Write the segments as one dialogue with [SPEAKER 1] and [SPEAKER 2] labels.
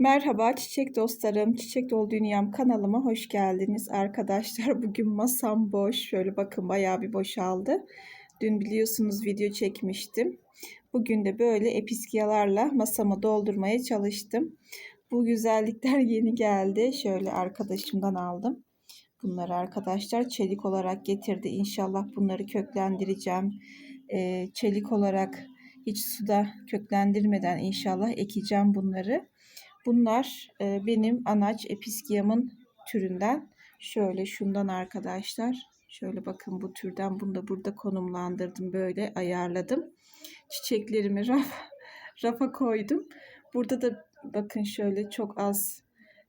[SPEAKER 1] Merhaba çiçek dostlarım, Çiçek Dolu Dünyam kanalıma hoş geldiniz. Arkadaşlar bugün masam boş. Şöyle bakın bayağı bir boşaldı. Dün biliyorsunuz video çekmiştim. Bugün de böyle episkiyalarla masamı doldurmaya çalıştım. Bu güzellikler yeni geldi. Şöyle arkadaşımdan aldım. Bunları arkadaşlar çelik olarak getirdi. İnşallah bunları köklendireceğim. Ee, çelik olarak hiç suda köklendirmeden inşallah ekeceğim bunları. Bunlar e, benim anaç episkiyamın türünden. Şöyle şundan arkadaşlar. Şöyle bakın bu türden bunu da burada konumlandırdım. Böyle ayarladım. Çiçeklerimi raf, rafa koydum. Burada da bakın şöyle çok az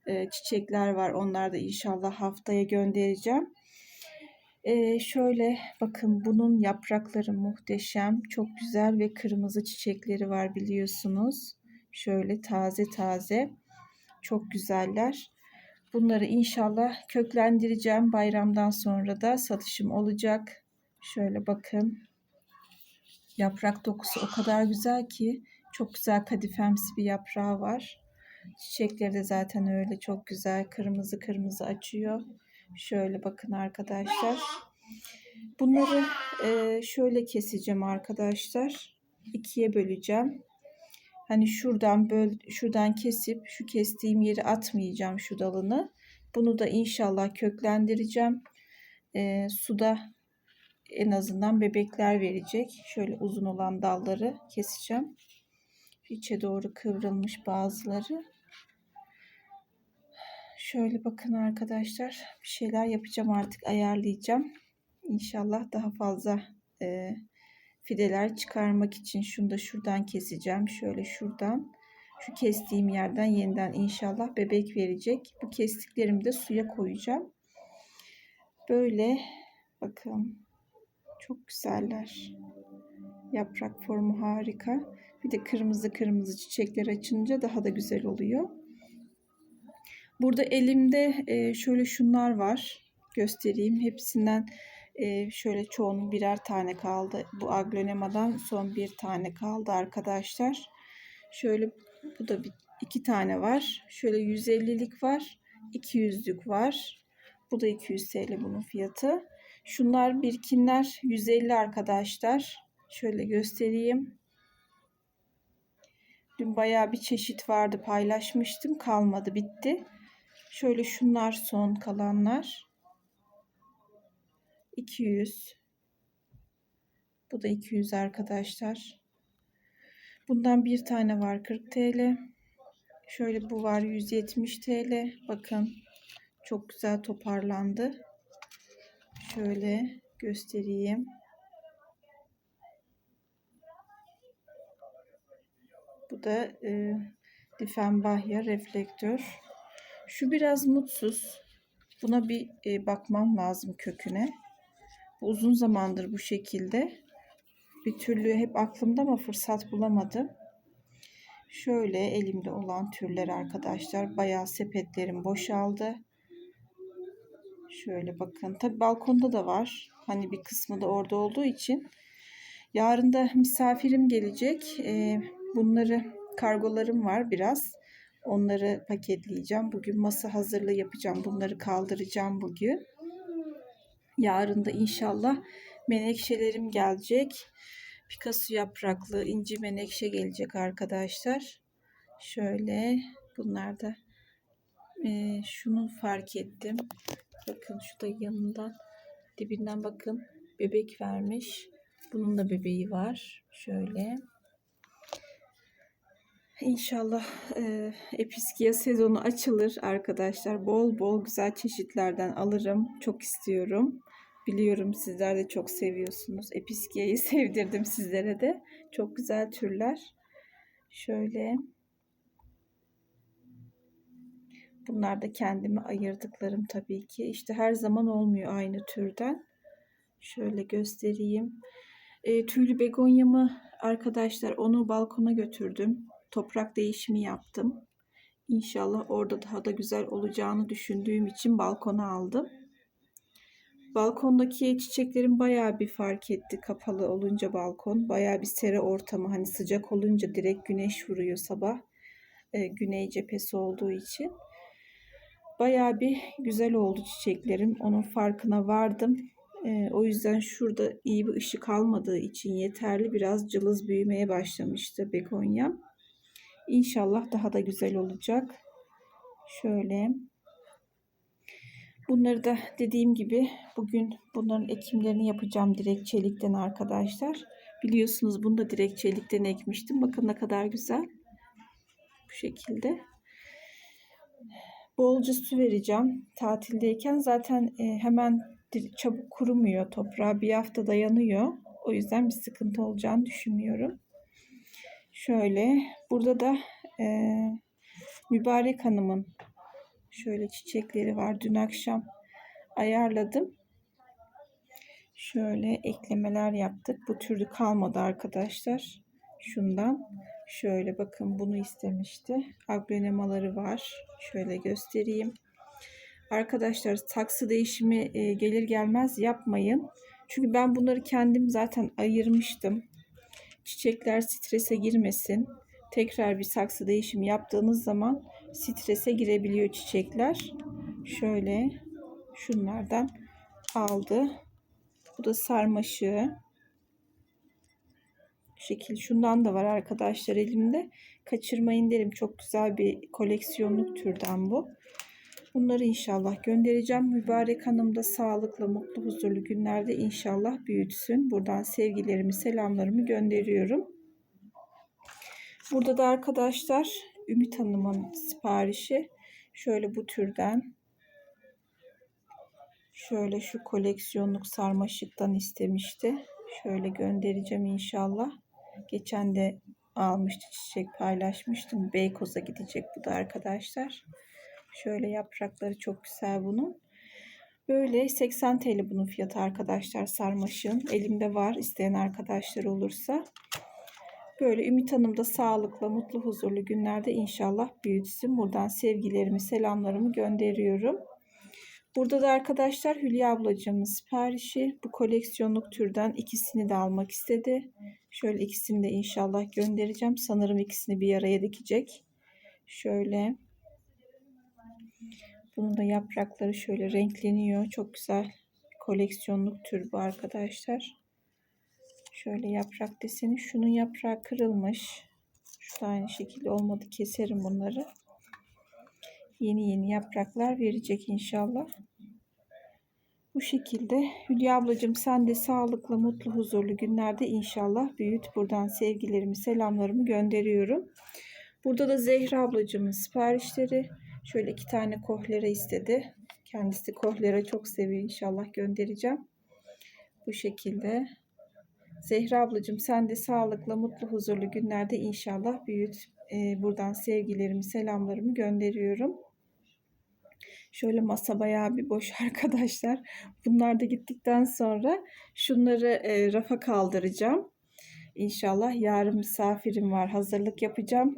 [SPEAKER 1] e, çiçekler var. Onlar da inşallah haftaya göndereceğim. Ee, şöyle bakın bunun yaprakları muhteşem. Çok güzel ve kırmızı çiçekleri var biliyorsunuz. Şöyle taze taze. Çok güzeller. Bunları inşallah köklendireceğim. Bayramdan sonra da satışım olacak. Şöyle bakın. Yaprak dokusu o kadar güzel ki çok güzel kadifemsi bir yaprağı var. Çiçekleri de zaten öyle çok güzel kırmızı kırmızı açıyor. Şöyle bakın arkadaşlar. Bunları e, şöyle keseceğim arkadaşlar. İkiye böleceğim. Hani şuradan böl, şuradan kesip şu kestiğim yeri atmayacağım şu dalını. Bunu da inşallah köklendireceğim. E, suda en azından bebekler verecek. Şöyle uzun olan dalları keseceğim. İçe doğru kıvrılmış bazıları. Şöyle bakın arkadaşlar bir şeyler yapacağım artık ayarlayacağım. İnşallah daha fazla e, fideler çıkarmak için şunu da şuradan keseceğim. Şöyle şuradan şu kestiğim yerden yeniden inşallah bebek verecek. Bu kestiklerimi de suya koyacağım. Böyle bakın çok güzeller. Yaprak formu harika. Bir de kırmızı kırmızı çiçekler açınca daha da güzel oluyor. Burada elimde e, şöyle şunlar var. Göstereyim. Hepsinden şöyle çoğunun birer tane kaldı. Bu aglonemadan son bir tane kaldı arkadaşlar. Şöyle bu da bir, iki tane var. Şöyle 150'lik var. 200'lük var. Bu da 200 TL bunun fiyatı. Şunlar birkinler 150 arkadaşlar. Şöyle göstereyim. Dün bayağı bir çeşit vardı paylaşmıştım. Kalmadı bitti. Şöyle şunlar son kalanlar. 200. Bu da 200 arkadaşlar. Bundan bir tane var 40 TL. Şöyle bu var 170 TL. Bakın çok güzel toparlandı. Şöyle göstereyim. Bu da e, Diffenbachia reflektör. Şu biraz mutsuz. Buna bir e, bakmam lazım köküne. Uzun zamandır bu şekilde. Bir türlü hep aklımda ama fırsat bulamadım. Şöyle elimde olan türler arkadaşlar. Bayağı sepetlerim boşaldı. Şöyle bakın. Tabi balkonda da var. Hani bir kısmı da orada olduğu için. Yarın da misafirim gelecek. Ee, bunları kargolarım var biraz. Onları paketleyeceğim. Bugün masa hazırlığı yapacağım. Bunları kaldıracağım bugün. Yarın da inşallah menekşelerim gelecek. Picasso yapraklı inci menekşe gelecek arkadaşlar. Şöyle bunlar da e, şunu fark ettim. Bakın şu da yanından dibinden bakın bebek vermiş. Bunun da bebeği var. Şöyle. İnşallah e, Episkiya sezonu açılır arkadaşlar. Bol bol güzel çeşitlerden alırım. Çok istiyorum. Biliyorum sizler de çok seviyorsunuz. Episkiya'yı sevdirdim sizlere de. Çok güzel türler. Şöyle. Bunlar da kendime ayırdıklarım tabii ki. İşte her zaman olmuyor aynı türden. Şöyle göstereyim. E, tüylü begonyamı arkadaşlar onu balkona götürdüm toprak değişimi yaptım. İnşallah orada daha da güzel olacağını düşündüğüm için balkona aldım. Balkondaki çiçeklerim bayağı bir fark etti kapalı olunca balkon. Bayağı bir sera ortamı hani sıcak olunca direkt güneş vuruyor sabah. e, güney cephesi olduğu için. Bayağı bir güzel oldu çiçeklerim. Onun farkına vardım. E, o yüzden şurada iyi bir ışık almadığı için yeterli biraz cılız büyümeye başlamıştı begonyam. İnşallah daha da güzel olacak. Şöyle. Bunları da dediğim gibi bugün bunların ekimlerini yapacağım direkt çelikten arkadaşlar. Biliyorsunuz bunu da direkt çelikten ekmiştim. Bakın ne kadar güzel. Bu şekilde. Bolca su vereceğim. Tatildeyken zaten e, hemen çabuk kurumuyor toprağa. Bir hafta dayanıyor. O yüzden bir sıkıntı olacağını düşünmüyorum. Şöyle burada da e, Mübarek Hanım'ın şöyle çiçekleri var. Dün akşam ayarladım. Şöyle eklemeler yaptık. Bu türlü kalmadı arkadaşlar. Şundan. Şöyle bakın bunu istemişti. Aglonemaları var. Şöyle göstereyim. Arkadaşlar saksı değişimi e, gelir gelmez yapmayın. Çünkü ben bunları kendim zaten ayırmıştım. Çiçekler strese girmesin. Tekrar bir saksı değişimi yaptığınız zaman strese girebiliyor çiçekler. Şöyle şunlardan aldı. Bu da sarmaşığı. Şekil şundan da var arkadaşlar elimde. Kaçırmayın derim. Çok güzel bir koleksiyonluk türden bu. Bunları inşallah göndereceğim. Mübarek Hanım da sağlıklı, mutlu, huzurlu günlerde inşallah büyütsün. Buradan sevgilerimi, selamlarımı gönderiyorum. Burada da arkadaşlar Ümit Hanım'ın siparişi. Şöyle bu türden. Şöyle şu koleksiyonluk sarmaşıktan istemişti. Şöyle göndereceğim inşallah. Geçen de almıştı çiçek paylaşmıştım. Beykoz'a gidecek bu da arkadaşlar. Şöyle yaprakları çok güzel bunun. Böyle 80 TL bunun fiyatı arkadaşlar sarmaşığın. Elimde var isteyen arkadaşlar olursa. Böyle Ümit Hanım da sağlıklı, mutlu, huzurlu günlerde inşallah büyütsün. Buradan sevgilerimi, selamlarımı gönderiyorum. Burada da arkadaşlar Hülya ablacığımın siparişi. Bu koleksiyonluk türden ikisini de almak istedi. Şöyle ikisini de inşallah göndereceğim. Sanırım ikisini bir araya dikecek. Şöyle. Bunun da yaprakları şöyle renkleniyor. Çok güzel koleksiyonluk tür bu arkadaşlar. Şöyle yaprak deseni. Şunun yaprağı kırılmış. Şu da aynı şekilde olmadı. Keserim bunları. Yeni yeni yapraklar verecek inşallah. Bu şekilde Hülya ablacığım sen de sağlıklı, mutlu, huzurlu günlerde inşallah büyüt. Buradan sevgilerimi, selamlarımı gönderiyorum. Burada da Zehra ablacığımın siparişleri. Şöyle iki tane kohlera istedi. Kendisi kohlera çok seviyor. İnşallah göndereceğim. Bu şekilde. Zehra ablacığım sen de sağlıklı, mutlu, huzurlu günlerde inşallah büyüt. Ee, buradan sevgilerimi, selamlarımı gönderiyorum. Şöyle masa bayağı bir boş arkadaşlar. Bunlar da gittikten sonra şunları e, rafa kaldıracağım. İnşallah yarın misafirim var. Hazırlık yapacağım.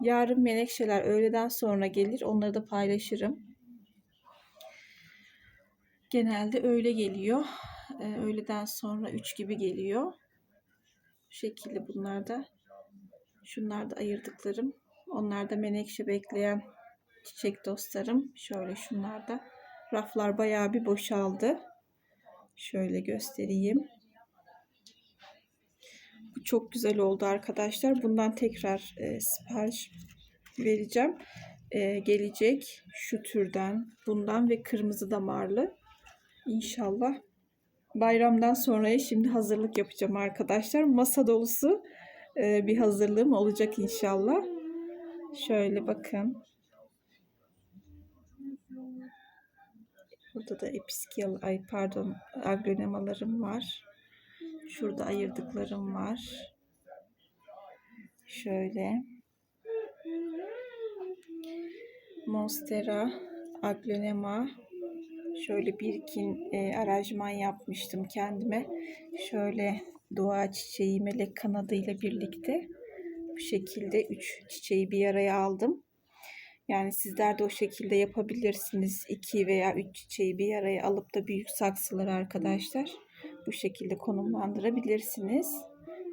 [SPEAKER 1] Yarın menekşeler öğleden sonra gelir. Onları da paylaşırım. Genelde öyle geliyor. Ee, öğleden sonra 3 gibi geliyor. Bu şekilde bunlar da. Şunlar da ayırdıklarım. Onlar da menekşe bekleyen çiçek dostlarım. Şöyle şunlar da. Raflar bayağı bir boşaldı. Şöyle göstereyim. Bu çok güzel oldu arkadaşlar. Bundan tekrar e, sipariş vereceğim. E, gelecek şu türden, bundan ve kırmızı damarlı. İnşallah bayramdan sonraya şimdi hazırlık yapacağım arkadaşlar. Masa dolusu e, bir hazırlığım olacak inşallah. Şöyle bakın. Burada da episkiyal, ay pardon, aglonemalarım var. Şurada ayırdıklarım var. Şöyle. Monstera, aglonema. Şöyle bir ikin e, aranjman yapmıştım kendime. Şöyle doğa çiçeği melek kanadı ile birlikte bu şekilde üç çiçeği bir araya aldım. Yani sizler de o şekilde yapabilirsiniz. iki veya üç çiçeği bir araya alıp da büyük saksılar arkadaşlar bu şekilde konumlandırabilirsiniz.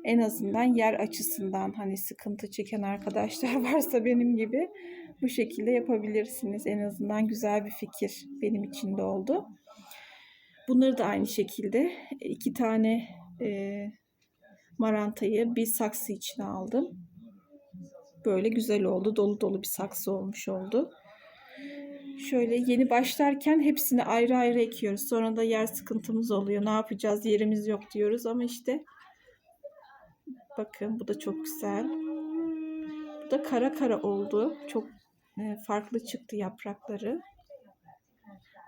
[SPEAKER 1] En azından yer açısından hani sıkıntı çeken arkadaşlar varsa benim gibi bu şekilde yapabilirsiniz. En azından güzel bir fikir benim için de oldu. Bunları da aynı şekilde iki tane e, marantayı bir saksı içine aldım. Böyle güzel oldu. Dolu dolu bir saksı olmuş oldu. Şöyle yeni başlarken hepsini ayrı ayrı ekiyoruz. Sonra da yer sıkıntımız oluyor. Ne yapacağız? Yerimiz yok diyoruz ama işte bakın bu da çok güzel. Bu da kara kara oldu. Çok e, farklı çıktı yaprakları.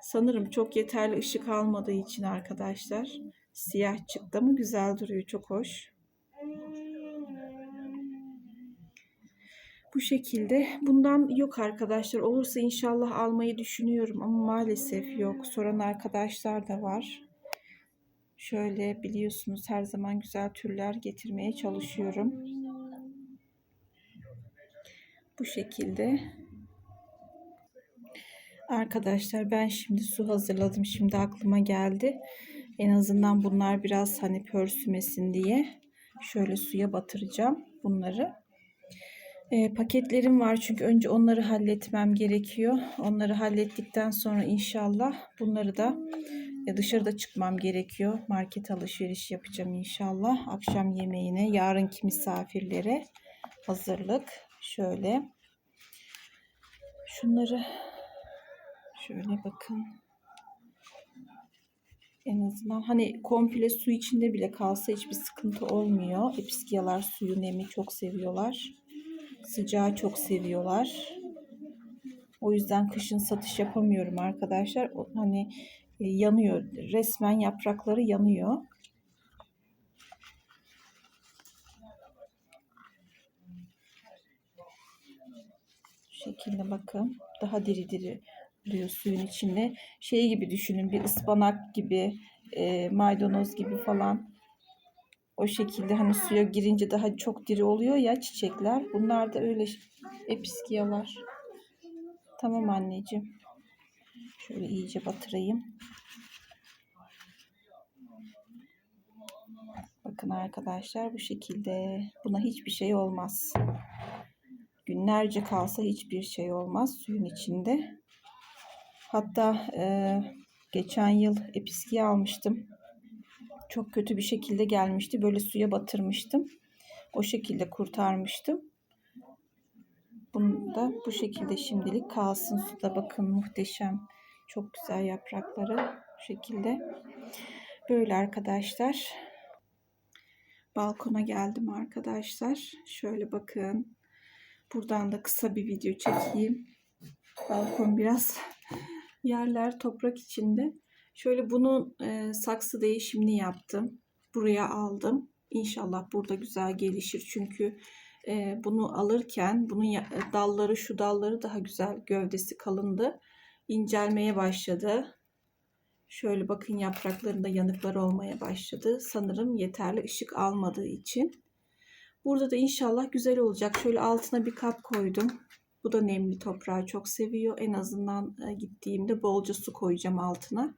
[SPEAKER 1] Sanırım çok yeterli ışık almadığı için arkadaşlar siyah çıktı ama güzel duruyor. Çok hoş. Bu şekilde. Bundan yok arkadaşlar. Olursa inşallah almayı düşünüyorum ama maalesef yok. Soran arkadaşlar da var. Şöyle biliyorsunuz her zaman güzel türler getirmeye çalışıyorum. Bu şekilde. Arkadaşlar ben şimdi su hazırladım. Şimdi aklıma geldi. En azından bunlar biraz hani pörsümesin diye şöyle suya batıracağım bunları. E, paketlerim var çünkü önce onları halletmem gerekiyor. Onları hallettikten sonra inşallah bunları da dışarıda çıkmam gerekiyor. Market alışveriş yapacağım inşallah. Akşam yemeğine, yarınki misafirlere hazırlık. Şöyle. Şunları şöyle bakın. En azından hani komple su içinde bile kalsa hiçbir sıkıntı olmuyor. Episkiyalar suyu nemi çok seviyorlar. Sıcağı çok seviyorlar. O yüzden kışın satış yapamıyorum arkadaşlar. Hani e, yanıyor. Resmen yaprakları yanıyor. Şekilde bakın. Daha diri diri oluyor suyun içinde. Şey gibi düşünün bir ıspanak gibi, e, maydanoz gibi falan. O şekilde hani suya girince daha çok diri oluyor ya çiçekler. Bunlar da öyle episkiyalar. Tamam anneciğim. Şöyle iyice batırayım. Bakın arkadaşlar bu şekilde. Buna hiçbir şey olmaz. Günlerce kalsa hiçbir şey olmaz suyun içinde. Hatta e, geçen yıl episkiye almıştım. Çok kötü bir şekilde gelmişti. Böyle suya batırmıştım. O şekilde kurtarmıştım. Bunu da bu şekilde şimdilik kalsın suda. Bakın muhteşem. Çok güzel yaprakları. Bu şekilde. Böyle arkadaşlar. Balkona geldim arkadaşlar. Şöyle bakın. Buradan da kısa bir video çekeyim. Balkon biraz yerler toprak içinde. Şöyle bunun e, saksı değişimini yaptım. Buraya aldım. İnşallah burada güzel gelişir. Çünkü e, bunu alırken bunun ya, dalları şu dalları daha güzel gövdesi kalındı. İncelmeye başladı. Şöyle bakın yapraklarında yanıklar olmaya başladı. Sanırım yeterli ışık almadığı için. Burada da inşallah güzel olacak. Şöyle altına bir kap koydum. Bu da nemli toprağı çok seviyor. En azından e, gittiğimde bolca su koyacağım altına.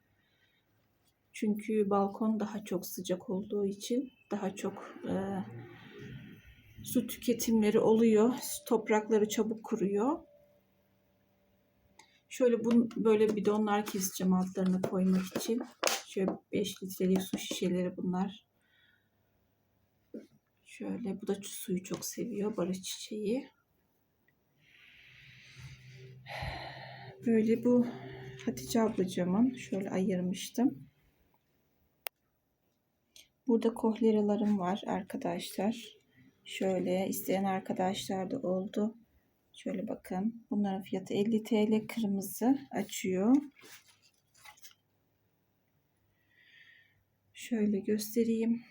[SPEAKER 1] Çünkü balkon daha çok sıcak olduğu için daha çok e, su tüketimleri oluyor. Toprakları çabuk kuruyor. Şöyle bu böyle bidonlar keseceğim altlarına koymak için. Şöyle 5 litrelik su şişeleri bunlar. Şöyle bu da suyu çok seviyor barış çiçeği. Böyle bu Hatice ablacığımın şöyle ayırmıştım. Burada kohleralarım var arkadaşlar. Şöyle isteyen arkadaşlar da oldu. Şöyle bakın. Bunların fiyatı 50 TL. Kırmızı açıyor. Şöyle göstereyim.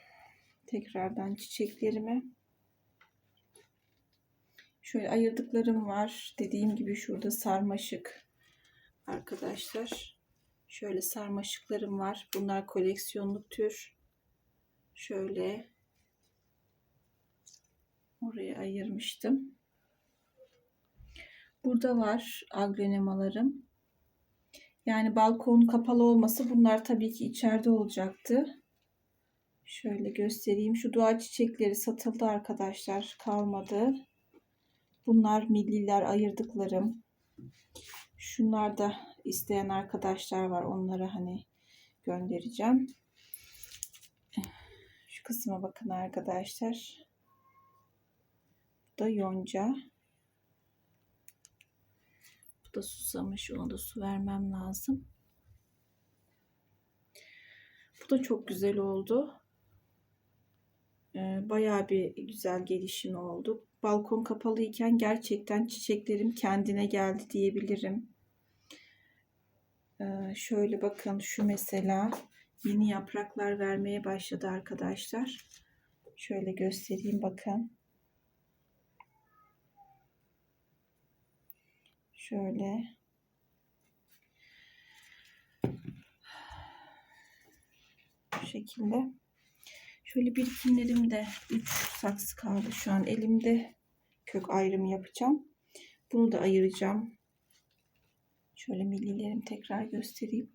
[SPEAKER 1] Tekrardan çiçeklerimi. Şöyle ayırdıklarım var. Dediğim gibi şurada sarmaşık arkadaşlar. Şöyle sarmaşıklarım var. Bunlar koleksiyonluk tür. Şöyle oraya ayırmıştım. Burada var aglonemalarım. Yani balkon kapalı olması bunlar tabii ki içeride olacaktı. Şöyle göstereyim. Şu dua çiçekleri satıldı arkadaşlar. Kalmadı. Bunlar milliler ayırdıklarım. Şunlar da isteyen arkadaşlar var. Onlara hani göndereceğim. Şu kısma bakın arkadaşlar. Bu da yonca. Bu da susamış. Ona da su vermem lazım. Bu da çok güzel oldu. Ee, bayağı bir güzel gelişimi oldu. Balkon kapalıyken gerçekten çiçeklerim kendine geldi diyebilirim. Ee, şöyle bakın şu mesela yeni yapraklar vermeye başladı arkadaşlar. Şöyle göstereyim bakın. Şöyle. Bu şekilde. Şöyle birikimlerimde 3 saksı kaldı şu an elimde. Kök ayrımı yapacağım. Bunu da ayıracağım. Şöyle millilerimi tekrar göstereyim.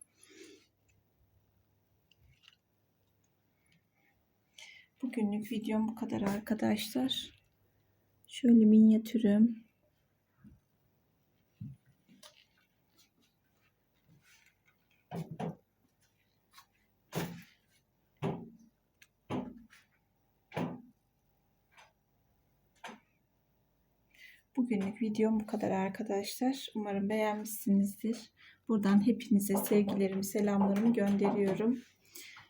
[SPEAKER 1] Bugünlük videom bu kadar arkadaşlar. Şöyle minyatürüm. Bugünlük videom bu kadar arkadaşlar. Umarım beğenmişsinizdir. Buradan hepinize sevgilerimi, selamlarımı gönderiyorum.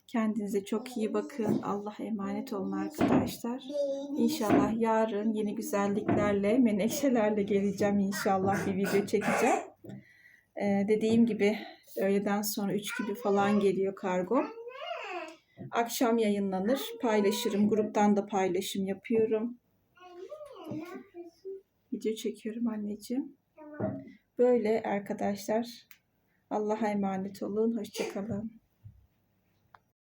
[SPEAKER 1] Kendinize çok iyi bakın. Allah'a emanet olun arkadaşlar. İnşallah yarın yeni güzelliklerle, menekşelerle geleceğim inşallah bir video çekeceğim. Ee, dediğim gibi öğleden sonra 3 gibi falan geliyor kargo. Akşam yayınlanır. Paylaşırım. Gruptan da paylaşım yapıyorum. Video çekiyorum anneciğim. Böyle arkadaşlar. Allah'a emanet olun. Hoşçakalın.